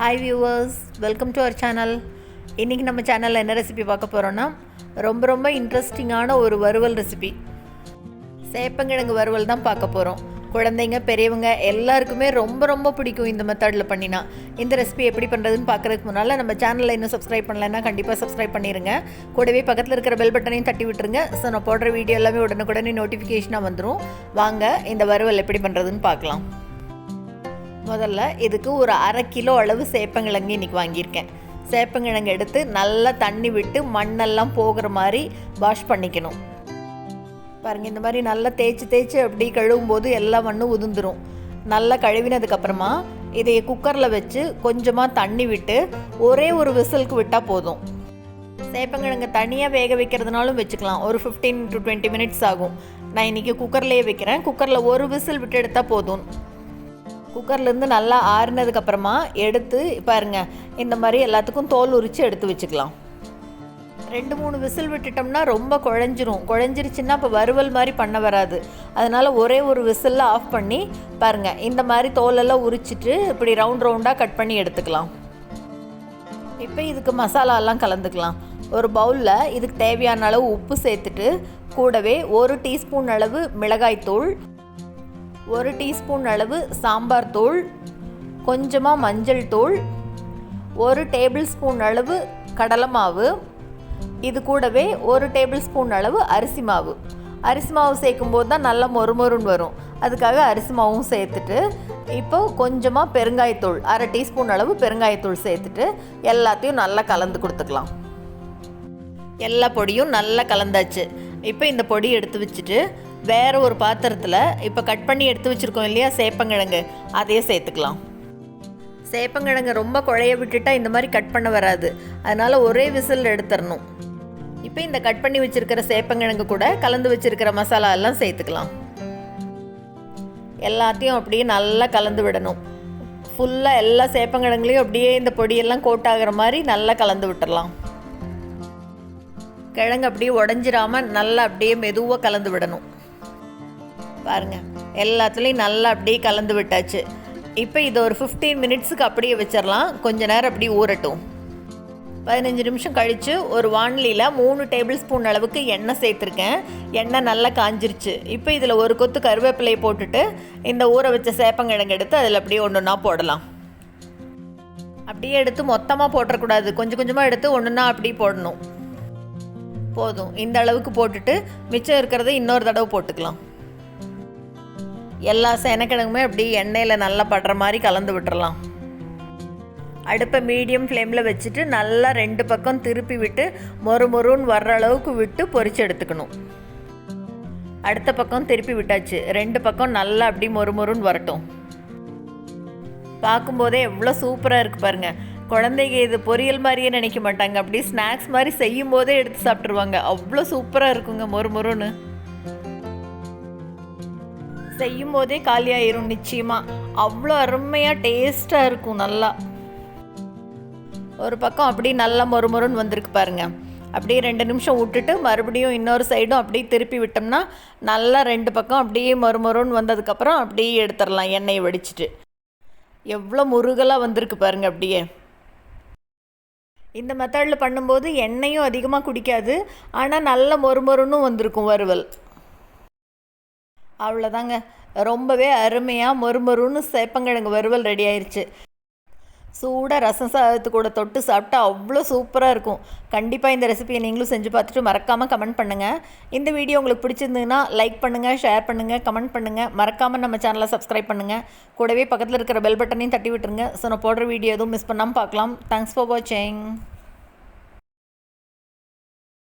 Hi viewers welcome to our channel இன்றைக்கி நம்ம சேனலில் என்ன ரெசிபி பார்க்க போகிறோன்னா ரொம்ப ரொம்ப இன்ட்ரெஸ்டிங்கான ஒரு வறுவல் ரெசிபி சேப்பங்கிழங்கு வறுவல் தான் பார்க்க போகிறோம் குழந்தைங்க பெரியவங்க எல்லாருக்குமே ரொம்ப ரொம்ப பிடிக்கும் இந்த மெத்தடில் பண்ணினா. இந்த ரெசிபி எப்படி பண்ணுறதுன்னு பார்க்குறதுக்கு முன்னால் நம்ம சேனலில் இன்னும் சப்ஸ்கிரைப் பண்ணலைன்னா கண்டிப்பாக சப்ஸ்கிரைப் பண்ணிடுங்க கூடவே பக்கத்தில் இருக்கிற பெல் பட்டனையும் தட்டி விட்டுருங்க. ஸோ நான் போடுற வீடியோ எல்லாமே உடனுக்குடனே நோட்டிஃபிகேஷனாக வந்துடும் வாங்க இந்த வறுவல் எப்படி பண்ணுறதுன்னு பார்க்கலாம். முதல்ல இதுக்கு ஒரு அரை கிலோ அளவு சேப்பங்கிழங்கு இன்றைக்கி வாங்கியிருக்கேன். சேப்பங்கிழங்கு எடுத்து நல்லா தண்ணி விட்டு மண்ணெல்லாம் போகிற மாதிரி வாஷ் பண்ணிக்கணும். பாருங்கள் இந்த மாதிரி நல்லா தேய்ச்சி தேய்ச்சி அப்படி கழுவும் போது எல்லா மண்ணும் உதிர்ந்துடும் நல்லா கழுவினதுக்கப்புறமா இதை குக்கரில் வச்சு கொஞ்சமாக தண்ணி விட்டு ஒரே ஒரு விசிலுக்கு விட்டால் போதும். சேப்பங்கிழங்கு தனியாக வேக வைக்கிறதுனாலும் வச்சுக்கலாம். ஒரு ஃபிஃப்டீன் டு டுவெண்ட்டி மினிட்ஸ் ஆகும். நான் இன்றைக்கி குக்கர்லேயே வைக்கிறேன். குக்கரில் ஒரு விசில் விட்டு எடுத்தால் போதும். குக்கர்லேருந்து நல்லா ஆறுனதுக்கப்புறமா எடுத்து பாருங்க இந்த மாதிரி எல்லாத்துக்கும் தோல் உரித்து எடுத்து வச்சுக்கலாம். ரெண்டு மூணு விசில் விட்டுட்டோம்னா ரொம்ப குழஞ்சிரும். குழஞ்சிருச்சுன்னா இப்போ வறுவல் மாதிரி பண்ண வராது. அதனால் ஒரே ஒரு விசிலில் ஆஃப் பண்ணி பாருங்கள் இந்த மாதிரி தோலெல்லாம் உரிச்சிட்டு இப்படி ரவுண்ட் ரவுண்டாக கட் பண்ணி எடுத்துக்கலாம். இப்போ இதுக்கு மசாலாலாம் கலந்துக்கலாம். ஒரு பவுலில் இதுக்கு தேவையான அளவு உப்பு சேர்த்துட்டு கூடவே ஒரு டீஸ்பூன் அளவு மிளகாய்த்தூள் ஒரு டீஸ்பூன் அளவு சாம்பார் தூள் கொஞ்சமாக மஞ்சள் தூள் ஒரு டேபிள் ஸ்பூன் அளவு கடலை மாவு இது கூடவே ஒரு டேபிள் ஸ்பூன் அளவு அரிசி மாவு. அரிசி மாவு சேர்க்கும் போது தான் நல்லா மொறுமொறுன்னு வரும். அதுக்காக அரிசி மாவும் சேர்த்துட்டு இப்போ கொஞ்சமாக பெருங்காயத்தூள் அரை டீஸ்பூன் அளவு பெருங்காயத்தூள் சேர்த்துட்டு எல்லாத்தையும் நல்லா கலந்து கொடுத்துக்கலாம். எல்லா பொடியும் நல்லா கலந்தாச்சு. இப்போ இந்த பொடி எடுத்து வச்சுட்டு வேறு ஒரு பாத்திரத்தில் இப்போ கட் பண்ணி எடுத்து வச்சுருக்கோம் இல்லையா? சேப்பங்கிழங்கு. அதையே சேர்த்துக்கலாம். சேப்பங்கிழங்கு ரொம்ப குழைய விட்டுட்டா இந்த மாதிரி கட் பண்ண வராது. அதனால் ஒரே விசில் எடுத்துடணும் இப்போ இந்த கட் பண்ணி வச்சுருக்கிற சேப்பங்கிழங்கு கூட கலந்து வச்சுருக்கிற மசாலா எல்லாம் சேர்த்துக்கலாம். எல்லாத்தையும் அப்படியே நல்லா கலந்து விடணும். ஃபுல்லாக எல்லா சேப்பங்கிழங்குலையும் அப்படியே இந்த பொடியெல்லாம் கோட் ஆகிற மாதிரி நல்லா கலந்து விட்டுடலாம் கிழங்கு அப்படியே உடஞ்சிராமல் நல்லா அப்படியே மெதுவாக கலந்து விடணும். பாருங்கள் எல்லாத்துலேயும் நல்லா அப்படியே கலந்து விட்டாச்சு. இப்போ இதை ஒரு ஃபிஃப்டீன் மினிட்ஸுக்கு அப்படியே வச்சிடலாம் கொஞ்ச நேரம் அப்படியே ஊறட்டும். பதினஞ்சு நிமிஷம் கழித்து ஒரு வானலியில் மூணு டேபிள் ஸ்பூன் அளவுக்கு எண்ணெய் சேர்த்துருக்கேன். எண்ணெய் நல்லா காஞ்சிருச்சு. இப்போ இதில் ஒரு கொத்து கருவேப்பிலையை போட்டுட்டு இந்த ஊற வச்ச சேப்பங்கிழங்கு எடுத்து அதில் அப்படியே ஒன்று ஒன்றா போடலாம். அப்படியே எடுத்து மொத்தமாக போட்டக்கூடாது கொஞ்சம் கொஞ்சமாக எடுத்து ஒன்றுனா அப்படியே போடணும். போதும். இந்த அளவுக்கு போட்டுட்டு மிச்சம் இருக்கிறத இன்னொரு தடவை போட்டுக்கலாம். எல்லா சேனக்கிழங்குமே அப்படி எண்ணெயில் நல்லா படுற மாதிரி கலந்து விட்டுறலாம். அடுப்பை மீடியம் ஃப்ளேமில் வச்சுட்டு நல்லா ரெண்டு பக்கம் திருப்பி விட்டு மொறு மொறுன்னு வர்ற அளவுக்கு விட்டு பொறிச்சு எடுத்துக்கணும். அடுத்த பக்கம் திருப்பி விட்டாச்சு. ரெண்டு பக்கம் நல்லா அப்படி மொறு மொறுன்னு வரட்டும். பார்க்கும்போதே எவ்வளோ சூப்பராக இருக்குது பாருங்கள் குழந்தைங்க இது பொரியல் மாதிரியே நினைக்க மாட்டாங்க. அப்படி ஸ்நாக்ஸ் மாதிரி செய்யும் போதே எடுத்து சாப்பிட்ருவாங்க அவ்வளோ சூப்பராக இருக்குங்க மொறு மொறுன்னு செய்யும் போதே காலியாயிரும் நிச்சயமாக அவ்வளோ அருமையாக டேஸ்ட்டாக இருக்கும் நல்லா. ஒரு பக்கம் அப்படி நல்லா மொறு மொறுன்னு வந்திருக்கு பாருங்க. அப்படியே ரெண்டு நிமிஷம் விட்டுட்டு மறுபடியும் இன்னொரு சைடும் அப்படியே திருப்பி விட்டோம்னா நல்லா ரெண்டு பக்கம் அப்படியே மொறு மொறுன்னு வந்ததுக்கப்புறம் அப்படியே எடுத்துடலாம் எண்ணெயை வடிச்சிட்டு. எவ்வளோ முருகலாக வந்திருக்கு பாருங்க அப்படியே. இந்த மெத்தடில் பண்ணும்போது எண்ணெயும் அதிகமாக குடிக்காது ஆனால் நல்ல மொறுமொறுன்னு வந்திருக்கும் வறுவல். அவ்வளோதாங்க ரொம்பவே அருமையாக மொறுமொறுன்னு சேப்பங்கிழங்கு வறுவல் ரெடி ஆயிடுச்சு சூடாக ரசம் சாதத்து கூட தொட்டு சாப்பிட்டா அவ்வளோ சூப்பராக இருக்கும். கண்டிப்பாக இந்த ரெசிபியை நீங்களும் செஞ்சு பார்த்துட்டு மறக்காமல் கமெண்ட் பண்ணுங்கள் இந்த வீடியோ உங்களுக்கு பிடிச்சிருந்ததுன்னா லைக் பண்ணுங்கள் ஷேர் பண்ணுங்கள் கமெண்ட் பண்ணுங்கள் மறக்காமல் நம்ம சேனலை சப்ஸ்கிரைப் பண்ணுங்கள் கூடவே பக்கத்தில் இருக்கிற பெல் பட்டனையும் தட்டி விட்டுருங்க. ஸோ நான் போடுற வீடியோ எதுவும் மிஸ் பண்ணாமல் பார்க்கலாம். தேங்க்ஸ் ஃபார் வாட்சிங்